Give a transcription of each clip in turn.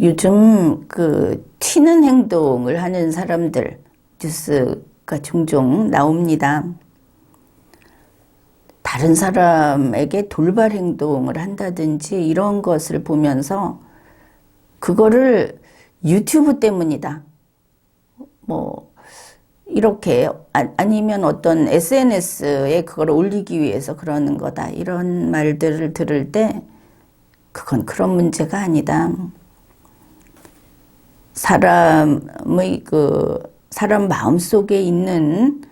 요즘 그 튀는 행동을 하는 사람들 뉴스가 종종 나옵니다. 다른 사람에게 돌발 행동을 한다든지 이런 것을 보면서 그거를 유튜브 때문이다. 뭐 이렇게 아- 아니면 어떤 SNS에 그걸 올리기 위해서 그러는 거다. 이런 말들을 들을 때 그건 그런 문제가 아니다. 사람의 그 사람 마음 속에 있는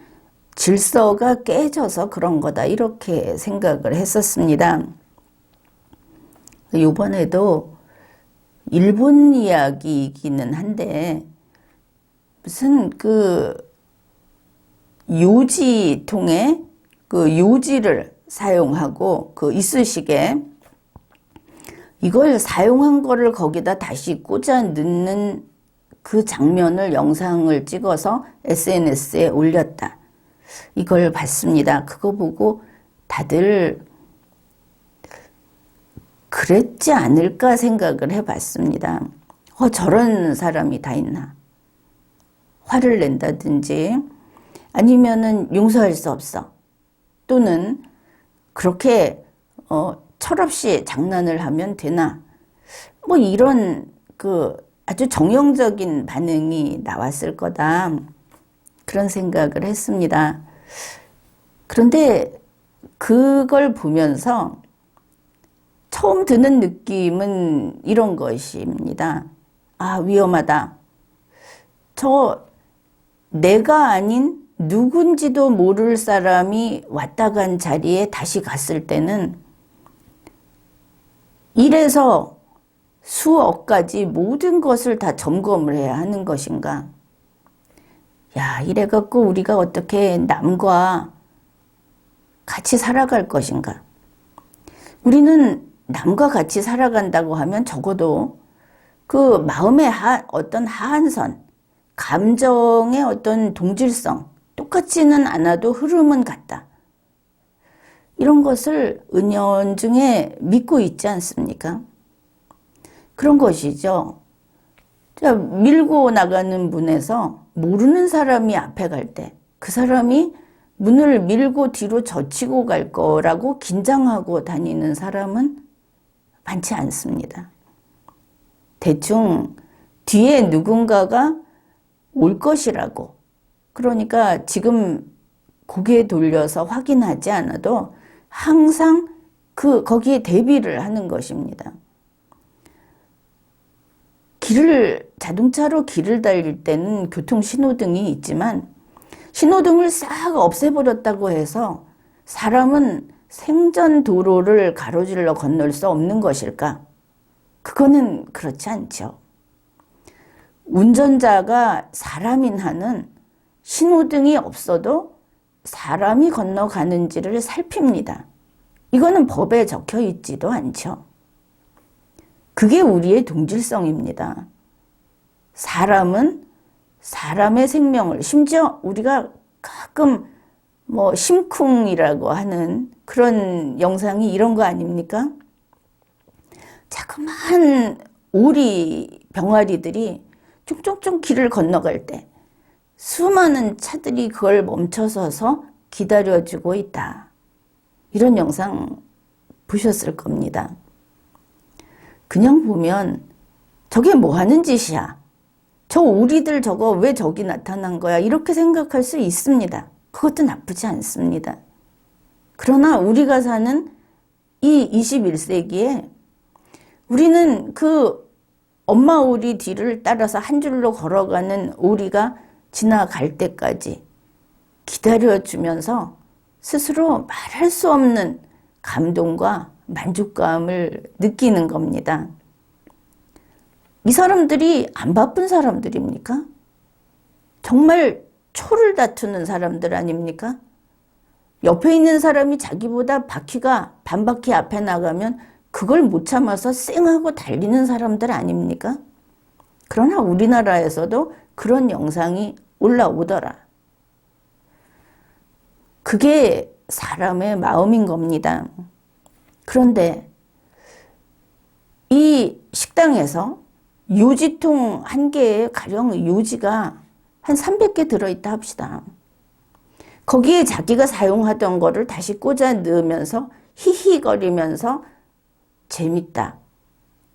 질서가 깨져서 그런 거다. 이렇게 생각을 했었습니다. 이번에도 일본 이야기이기는 한데 무슨 그 요지통에 그 요지를 사용하고 그 이쑤시개 이걸 사용한 거를 거기다 다시 꽂아 넣는 그 장면을 영상을 찍어서 SNS에 올렸다. 이걸 봤습니다. 그거 보고 다들 그랬지 않을까 생각을 해봤습니다. 어, 저런 사람이 다 있나. 화를 낸다든지 아니면은 용서할 수 없어. 또는 그렇게 어, 철없이 장난을 하면 되나. 뭐 이런 그 아주 정형적인 반응이 나왔을 거다. 그런 생각을 했습니다. 그런데 그걸 보면서 처음 드는 느낌은 이런 것입니다. 아, 위험하다. 저 내가 아닌 누군지도 모를 사람이 왔다 간 자리에 다시 갔을 때는 이래서 수억까지 모든 것을 다 점검을 해야 하는 것인가? 야, 이래갖고 우리가 어떻게 남과 같이 살아갈 것인가? 우리는 남과 같이 살아간다고 하면 적어도 그 마음의 하, 어떤 하한선, 감정의 어떤 동질성, 똑같지는 않아도 흐름은 같다. 이런 것을 은연중에 믿고 있지 않습니까? 그런 것이죠. 자, 밀고 나가는 문에서 모르는 사람이 앞에 갈 때 그 사람이 문을 밀고 뒤로 젖히고 갈 거라고 긴장하고 다니는 사람은 많지 않습니다. 대충 뒤에 누군가가 올 것이라고. 그러니까 지금 고개 돌려서 확인하지 않아도 항상 그, 거기에 대비를 하는 것입니다. 길을, 자동차로 길을 달릴 때는 교통 신호등이 있지만 신호등을 싹 없애버렸다고 해서 사람은 생전 도로를 가로질러 건널 수 없는 것일까? 그거는 그렇지 않죠. 운전자가 사람인 한은 신호등이 없어도 사람이 건너가는지를 살핍니다. 이거는 법에 적혀 있지도 않죠. 그게 우리의 동질성입니다. 사람은 사람의 생명을, 심지어 우리가 가끔 뭐 심쿵이라고 하는 그런 영상이 이런 거 아닙니까? 자그마한 오리 병아리들이 쭉쭉쭉 길을 건너갈 때 수많은 차들이 그걸 멈춰서서 기다려주고 있다. 이런 영상 보셨을 겁니다. 그냥 보면 저게 뭐 하는 짓이야? 저 오리들 저거 왜 저기 나타난 거야? 이렇게 생각할 수 있습니다. 그것도 나쁘지 않습니다. 그러나 우리가 사는 이 21세기에 우리는 그 엄마 오리 뒤를 따라서 한 줄로 걸어가는 오리가 지나갈 때까지 기다려주면서 스스로 말할 수 없는 감동과 만족감을 느끼는 겁니다. 이 사람들이 안 바쁜 사람들입니까? 정말 초를 다투는 사람들 아닙니까? 옆에 있는 사람이 자기보다 바퀴가 반 바퀴 앞에 나가면 그걸 못 참아서 쌩하고 달리는 사람들 아닙니까? 그러나 우리나라에서도 그런 영상이 올라오더라. 그게 사람의 마음인 겁니다. 그런데 이 식당에서 유지통 한 개에 가령 유지가 한 300개 들어있다 합시다. 거기에 자기가 사용하던 거를 다시 꽂아 넣으면서 히히거리면서 재밌다.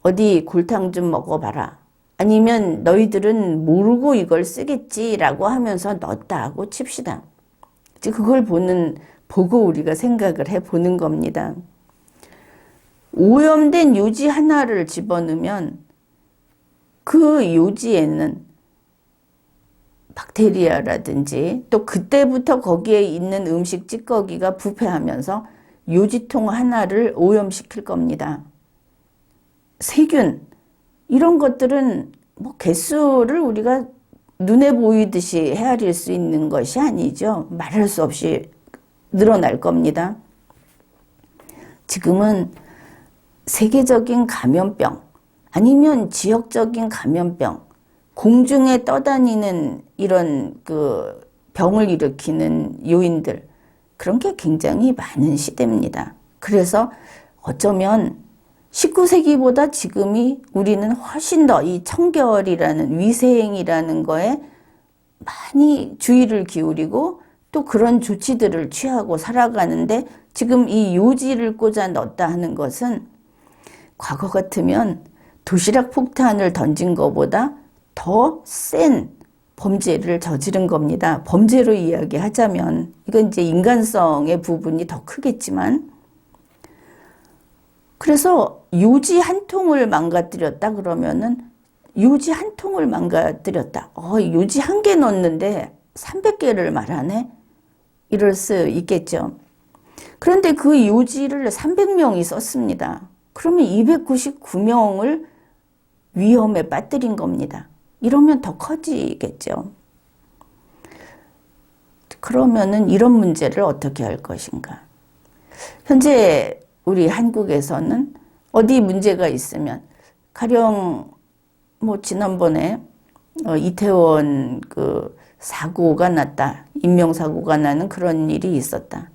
어디 골탕 좀 먹어봐라. 아니면 너희들은 모르고 이걸 쓰겠지라고 하면서 넣었다 하고 칩시다. 그걸 보는, 보고 우리가 생각을 해 보는 겁니다. 오염된 유지 하나를 집어넣으면 그 요지에는 박테리아라든지 또 그때부터 거기에 있는 음식 찌꺼기가 부패하면서 요지통 하나를 오염시킬 겁니다. 세균 이런 것들은 뭐 개수를 우리가 눈에 보이듯이 헤아릴 수 있는 것이 아니죠. 말할 수 없이 늘어날 겁니다. 지금은 세계적인 감염병 아니면 지역적인 감염병 공중에 떠다니는 이런 그 병을 일으키는 요인들 그런 게 굉장히 많은 시대입니다. 그래서 어쩌면 19세기보다 지금이 우리는 훨씬 더 이 청결이라는 위생이라는 거에 많이 주의를 기울이고 또 그런 조치들을 취하고 살아가는데 지금 이 요지를 꽂아 넣었다 하는 것은 과거 같으면 도시락 폭탄을 던진 것보다 더 센 범죄를 저지른 겁니다. 범죄로 이야기하자면 이건 이제 인간성의 부분이 더 크겠지만 그래서 요지 한 통을 망가뜨렸다 그러면은 요지 한 통을 망가뜨렸다. 어, 요지 한 개 넣었는데 300개를 말하네. 이럴 수 있겠죠. 그런데 그 요지를 300명이 썼습니다. 그러면 299명을 위험에 빠뜨린 겁니다. 이러면 더 커지겠죠. 그러면은 이런 문제를 어떻게 할 것인가? 현재 우리 한국에서는 어디 문제가 있으면 가령 뭐 지난번에 어 이태원 그 사고가 났다. 인명사고가 나는 그런 일이 있었다.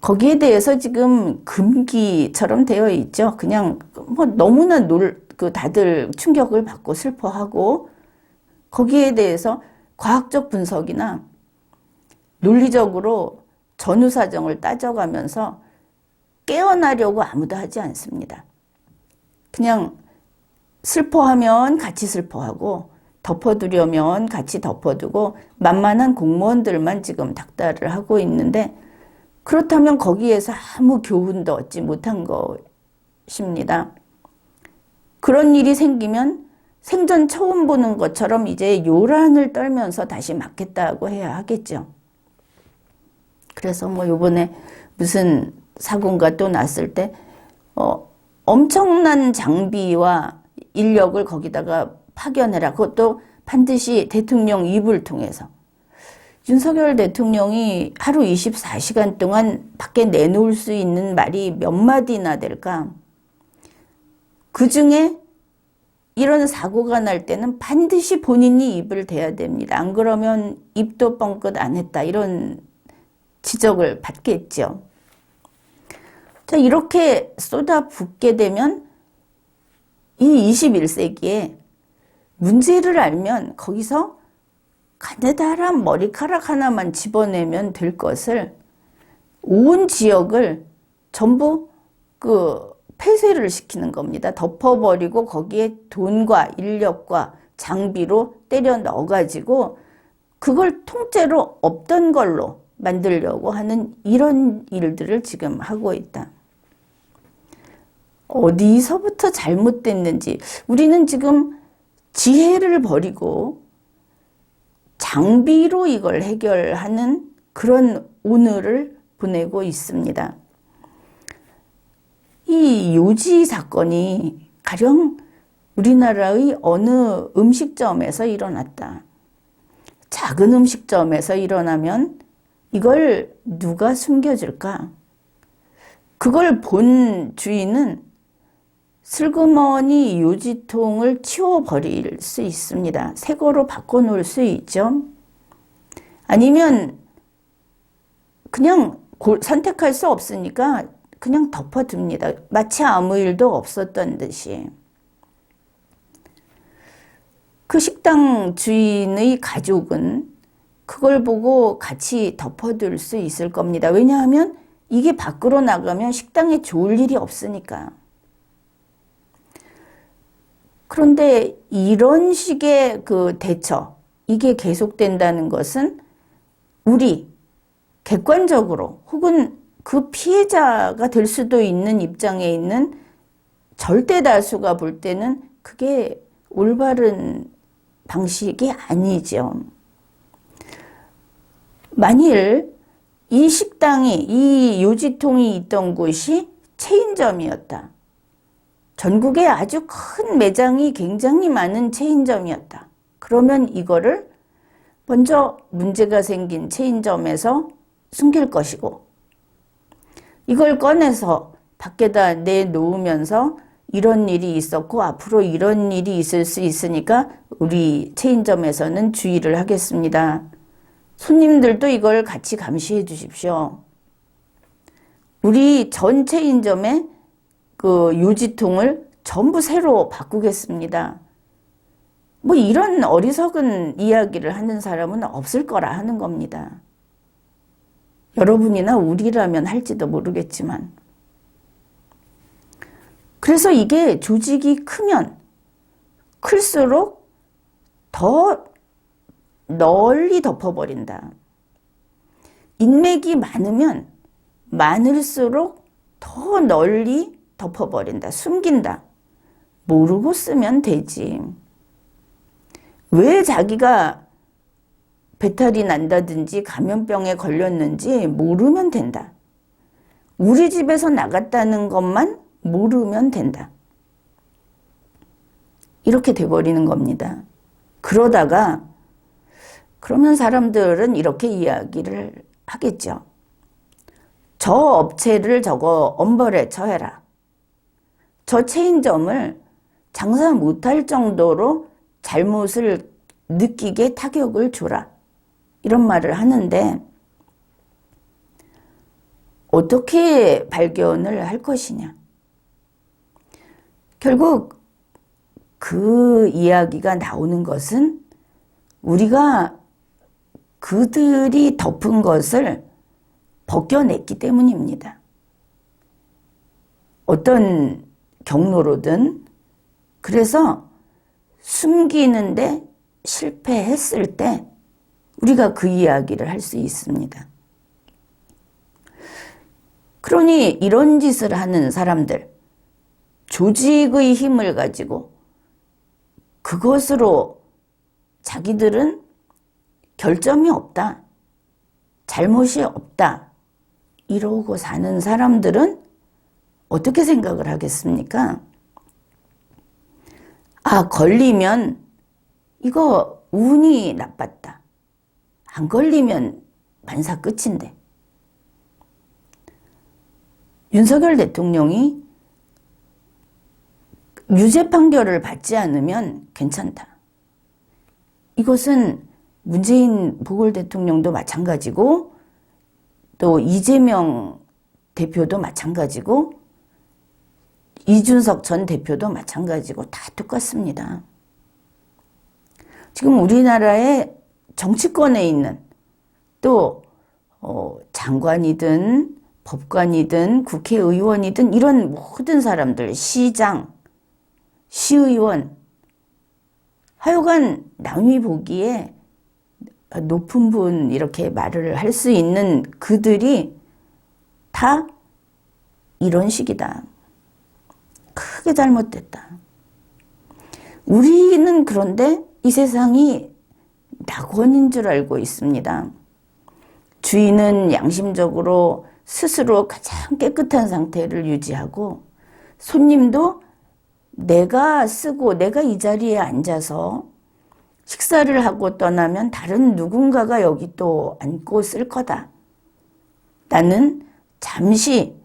거기에 대해서 지금 금기처럼 되어 있죠. 그냥 뭐 너무나 놀, 그 다들 충격을 받고 슬퍼하고 거기에 대해서 과학적 분석이나 논리적으로 전후 사정을 따져가면서 깨어나려고 아무도 하지 않습니다. 그냥 슬퍼하면 같이 슬퍼하고 덮어두려면 같이 덮어두고 만만한 공무원들만 지금 닥달을 하고 있는데 그렇다면 거기에서 아무 교훈도 얻지 못한 것입니다. 그런 일이 생기면 생전 처음 보는 것처럼 이제 요란을 떨면서 다시 맞겠다고 해야 하겠죠. 그래서 뭐 요번에 무슨 사고가 또 났을 때, 어, 엄청난 장비와 인력을 거기다가 파견해라. 그것도 반드시 대통령 입을 통해서. 윤석열 대통령이 하루 24시간 동안 밖에 내놓을 수 있는 말이 몇 마디나 될까? 그 중에 이런 사고가 날 때는 반드시 본인이 입을 대야 됩니다. 안 그러면 입도 뻥끗 안 했다. 이런 지적을 받겠죠. 자, 이렇게 쏟아붓게 되면 이 21세기에 문제를 알면 거기서 가느다란 머리카락 하나만 집어내면 될 것을 온 지역을 전부 그 폐쇄를 시키는 겁니다. 덮어버리고 거기에 돈과 인력과 장비로 때려 넣어가지고 그걸 통째로 없던 걸로 만들려고 하는 이런 일들을 지금 하고 있다. 어디서부터 잘못됐는지 우리는 지금 지혜를 버리고 장비로 이걸 해결하는 그런 오늘을 보내고 있습니다. 이 요지 사건이 가령 우리나라의 어느 음식점에서 일어났다. 작은 음식점에서 일어나면 이걸 누가 숨겨줄까? 그걸 본 주인은 슬그머니 요지통을 치워버릴 수 있습니다. 새 거로 바꿔놓을 수 있죠. 아니면 그냥 선택할 수 없으니까 그냥 덮어둡니다. 마치 아무 일도 없었던 듯이. 그 식당 주인의 가족은 그걸 보고 같이 덮어둘 수 있을 겁니다. 왜냐하면 이게 밖으로 나가면 식당에 좋을 일이 없으니까. 그런데 이런 식의 그 대처, 이게 계속된다는 것은 우리 객관적으로 혹은 그 피해자가 될 수도 있는 입장에 있는 절대 다수가 볼 때는 그게 올바른 방식이 아니죠. 만일 이 식당이, 이 요지통이 있던 곳이 체인점이었다. 전국에 아주 큰 매장이 굉장히 많은 체인점이었다. 그러면 이거를 먼저 문제가 생긴 체인점에서 숨길 것이고, 이걸 꺼내서 밖에다 내놓으면서 이런 일이 있었고 앞으로 이런 일이 있을 수 있으니까 우리 체인점에서는 주의를 하겠습니다. 손님들도 이걸 같이 감시해 주십시오. 우리 전 체인점의 그 유지통을 전부 새로 바꾸겠습니다. 뭐 이런 어리석은 이야기를 하는 사람은 없을 거라 하는 겁니다. 여러분이나 우리라면 할지도 모르겠지만. 그래서 이게 조직이 크면 클수록 더 널리 덮어버린다. 인맥이 많으면 많을수록 더 널리 덮어버린다. 숨긴다. 모르고 쓰면 되지. 왜 자기가 배탈이 난다든지 감염병에 걸렸는지 모르면 된다. 우리 집에서 나갔다는 것만 모르면 된다. 이렇게 돼버리는 겁니다. 그러다가 그러면 사람들은 이렇게 이야기를 하겠죠. 저 업체를 저거 엄벌에 처해라. 저 체인점을 장사 못할 정도로 잘못을 느끼게 타격을 줘라. 이런 말을 하는데 어떻게 발견을 할 것이냐. 결국 그 이야기가 나오는 것은 우리가 그들이 덮은 것을 벗겨냈기 때문입니다. 어떤 경로로든 그래서 숨기는데 실패했을 때 우리가 그 이야기를 할 수 있습니다. 그러니 이런 짓을 하는 사람들, 조직의 힘을 가지고 그것으로 자기들은 결점이 없다. 잘못이 없다. 이러고 사는 사람들은 어떻게 생각을 하겠습니까? 아, 걸리면 이거 운이 나빴다. 안 걸리면 만사 끝인데. 윤석열 대통령이 유죄 판결을 받지 않으면 괜찮다. 이것은 문재인 보궐 대통령도 마찬가지고 또 이재명 대표도 마찬가지고 이준석 전 대표도 마찬가지고 다 똑같습니다. 지금 우리나라의 정치권에 있는 또 어, 장관이든 법관이든 국회의원이든 이런 모든 사람들 시장 시의원 하여간 남이 보기에 높은 분 이렇게 말을 할 수 있는 그들이 다 이런 식이다. 크게 잘못됐다. 우리는 그런데 이 세상이 낙원인 줄 알고 있습니다. 주인은 양심적으로 스스로 가장 깨끗한 상태를 유지하고 손님도 내가 쓰고 내가 이 자리에 앉아서 식사를 하고 떠나면 다른 누군가가 여기 또 앉고 쓸 거다. 나는 잠시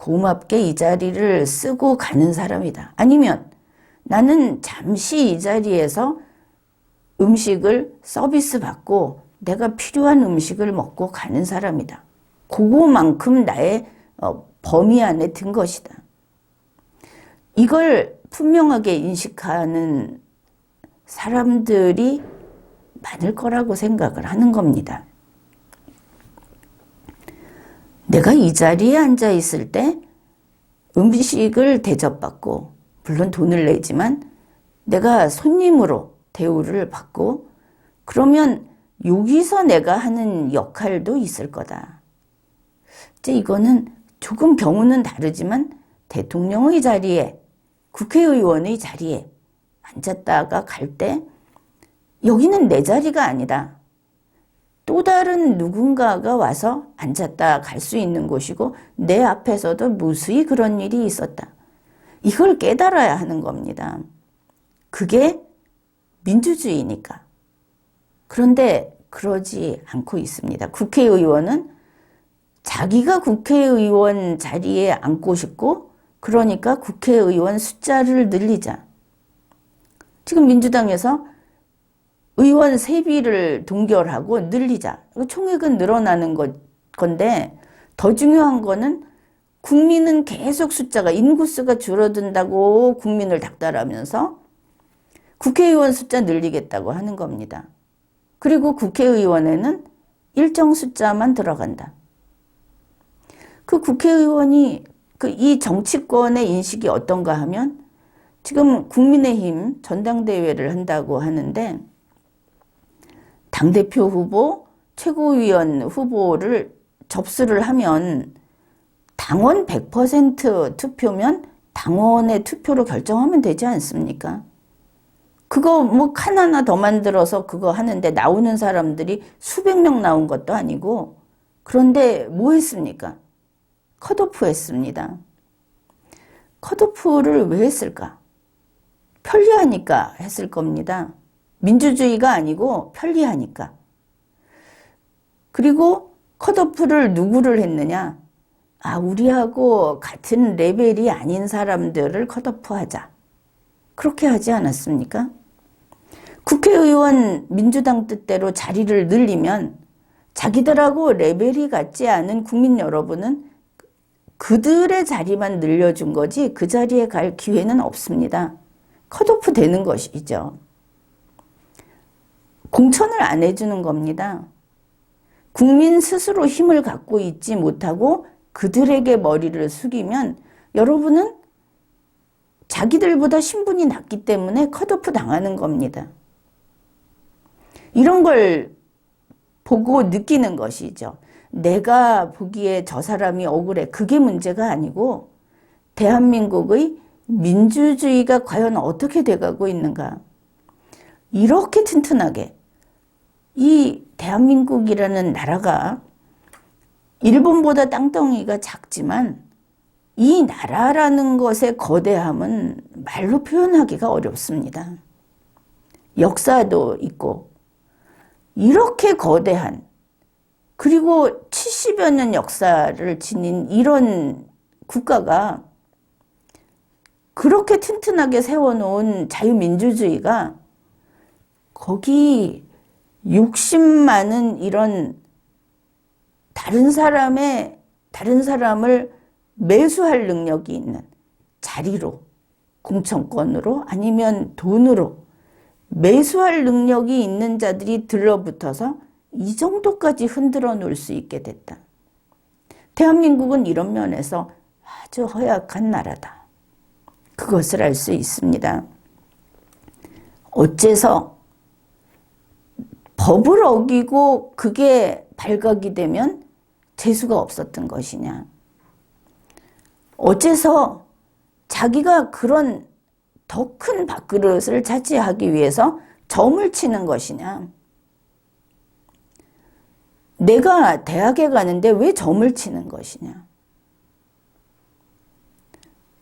고맙게 이 자리를 쓰고 가는 사람이다. 아니면 나는 잠시 이 자리에서 음식을 서비스 받고 내가 필요한 음식을 먹고 가는 사람이다. 그거만큼 나의 어, 범위 안에 든 것이다. 이걸 분명하게 인식하는 사람들이 많을 거라고 생각을 하는 겁니다. 내가 이 자리에 앉아 있을 때 음식을 대접받고, 물론 돈을 내지만 내가 손님으로 대우를 받고, 그러면 여기서 내가 하는 역할도 있을 거다. 이제 이거는 조금 경우는 다르지만 대통령의 자리에, 국회의원의 자리에 앉았다가 갈 때, 여기는 내 자리가 아니다. 또 다른 누군가가 와서 앉았다 갈 수 있는 곳이고 내 앞에서도 무수히 그런 일이 있었다. 이걸 깨달아야 하는 겁니다. 그게 민주주의니까. 그런데 그러지 않고 있습니다. 국회의원은 자기가 국회의원 자리에 앉고 싶고 그러니까 국회의원 숫자를 늘리자. 지금 민주당에서 의원 세비를 동결하고 늘리자. 총액은 늘어나는 것, 건데 더 중요한 거는 국민은 계속 숫자가 인구수가 줄어든다고 국민을 닥달하면서 국회의원 숫자 늘리겠다고 하는 겁니다. 그리고 국회의원에는 일정 숫자만 들어간다. 그 국회의원이 그 이 정치권의 인식이 어떤가 하면 지금 국민의힘 전당대회를 한다고 하는데 당대표 후보, 최고위원 후보를 접수를 하면 당원 100% 투표면 당원의 투표로 결정하면 되지 않습니까? 그거 뭐 하나하나 더 만들어서 그거 하는데 나오는 사람들이 수백 명 나온 것도 아니고 그런데 뭐 했습니까? 컷오프 했습니다. 컷오프를 왜 했을까? 편리하니까 했을 겁니다. 민주주의가 아니고 편리하니까. 그리고 컷오프를 누구를 했느냐? 아, 우리하고 같은 레벨이 아닌 사람들을 컷오프 하자. 그렇게 하지 않았습니까? 국회의원 민주당 뜻대로 자리를 늘리면 자기들하고 레벨이 같지 않은 국민 여러분은 그들의 자리만 늘려준 거지 그 자리에 갈 기회는 없습니다. 컷오프 되는 것이죠. 공천을 안 해주는 겁니다. 국민 스스로 힘을 갖고 있지 못하고 그들에게 머리를 숙이면 여러분은 자기들보다 신분이 낮기 때문에 컷오프 당하는 겁니다. 이런 걸 보고 느끼는 것이죠. 내가 보기에 저 사람이 억울해. 그게 문제가 아니고 대한민국의 민주주의가 과연 어떻게 돼가고 있는가. 이렇게 튼튼하게 이 대한민국이라는 나라가 일본보다 땅덩이가 작지만 이 나라라는 것의 거대함은 말로 표현하기가 어렵습니다. 역사도 있고 이렇게 거대한 그리고 70여 년 역사를 지닌 이런 국가가 그렇게 튼튼하게 세워놓은 자유민주주의가 거기 욕심 많은 이런 다른 사람의 다른 사람을 매수할 능력이 있는 자리로 공천권으로 아니면 돈으로 매수할 능력이 있는 자들이 들러붙어서 이 정도까지 흔들어 놓을 수 있게 됐다. 대한민국은 이런 면에서 아주 허약한 나라다. 그것을 알 수 있습니다. 어째서 법을 어기고 그게 발각이 되면 재수가 없었던 것이냐. 어째서 자기가 그런 더 큰 밥그릇을 차지하기 위해서 점을 치는 것이냐. 내가 대학에 가는데 왜 점을 치는 것이냐.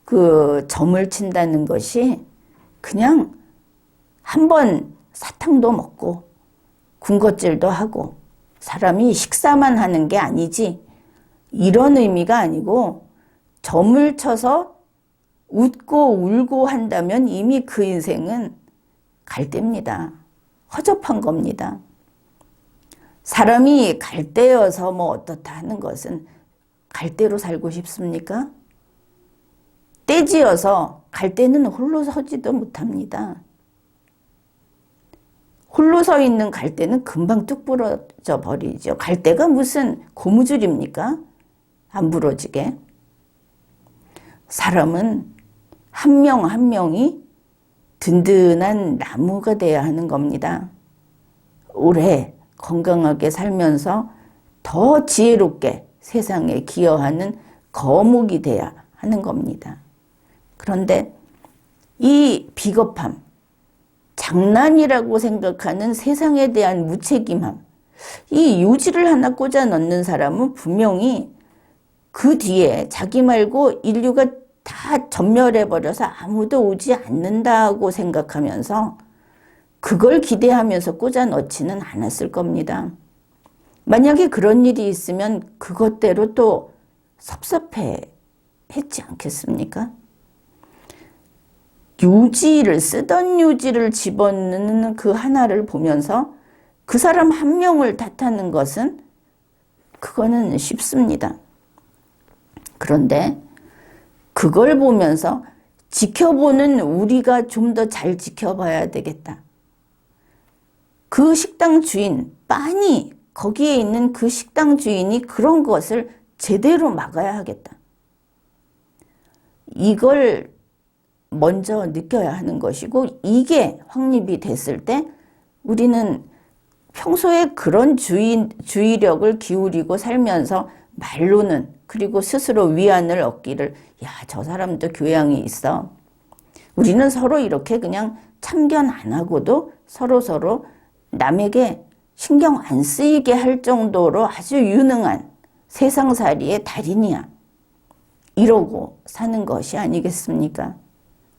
그 점을 친다는 것이 그냥 한번 사탕도 먹고 군것질도 하고 사람이 식사만 하는 게 아니지 이런 의미가 아니고 점을 쳐서 웃고 울고 한다면 이미 그 인생은 갈대입니다. 허접한 겁니다. 사람이 갈대여서 뭐 어떻다 하는 것은 갈대로 살고 싶습니까? 떼지어서 갈대는 홀로 서지도 못합니다. 홀로 서 있는 갈대는 금방 뚝 부러져 버리죠. 갈대가 무슨 고무줄입니까? 안 부러지게. 사람은 한명한 명이 든든한 나무가 돼야 하는 겁니다. 오래 건강하게 살면서 더 지혜롭게 세상에 기여하는 거목이 돼야 하는 겁니다. 그런데 이 비겁함, 장난이라고 생각하는 세상에 대한 무책임함, 이 요지를 하나 꽂아 넣는 사람은 분명히 그 뒤에 자기 말고 인류가 다 전멸해버려서 아무도 오지 않는다고 생각하면서 그걸 기대하면서 꽂아 넣지는 않았을 겁니다. 만약에 그런 일이 있으면 그것대로 또 섭섭해 했지 않겠습니까? 유지를 쓰던 유지를 집어넣는 그 하나를 보면서 그 사람 한 명을 탓하는 것은 그거는 쉽습니다. 그런데 그걸 보면서 지켜보는 우리가 좀 더 잘 지켜봐야 되겠다. 그 식당 주인, 빤히 거기에 있는 그 식당 주인이 그런 것을 제대로 막아야 하겠다. 이걸 먼저 느껴야 하는 것이고 이게 확립이 됐을 때 우리는 평소에 그런 주의, 주의력을 기울이고 살면서 말로는 그리고 스스로 위안을 얻기를 야 저 사람도 교양이 있어. 우리는 서로 이렇게 그냥 참견 안 하고도 서로 서로 남에게 신경 안 쓰이게 할 정도로 아주 유능한 세상살이의 달인이야. 이러고 사는 것이 아니겠습니까?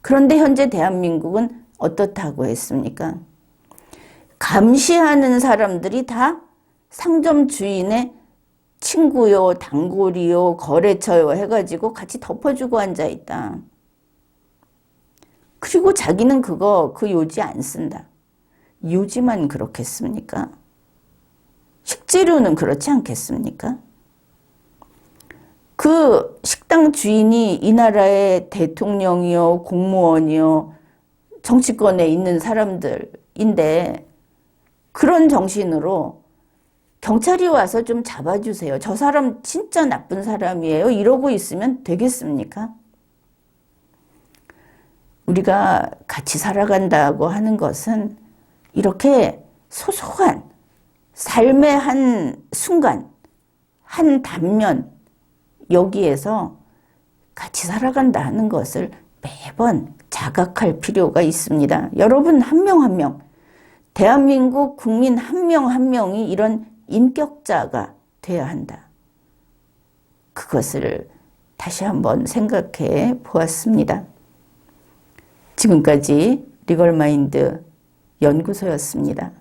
그런데 현재 대한민국은 어떻다고 했습니까? 감시하는 사람들이 다 상점 주인의 친구요, 단골이요, 거래처요 해가지고 같이 덮어주고 앉아있다. 그리고 자기는 그거, 그 요지 안 쓴다. 요지만 그렇겠습니까? 식재료는 그렇지 않겠습니까? 그 식당 주인이 이 나라의 대통령이요, 공무원이요, 정치권에 있는 사람들인데 그런 정신으로 경찰이 와서 좀 잡아주세요. 저 사람 진짜 나쁜 사람이에요. 이러고 있으면 되겠습니까? 우리가 같이 살아간다고 하는 것은 이렇게 소소한 삶의 한 순간, 한 단면, 여기에서 같이 살아간다 하는 것을 매번 자각할 필요가 있습니다. 여러분 한 명 한 명, 대한민국 국민 한 명 한 명이 이런 인격자가 돼야 한다. 그것을 다시 한번 생각해 보았습니다. 지금까지 리걸마인드 연구소였습니다.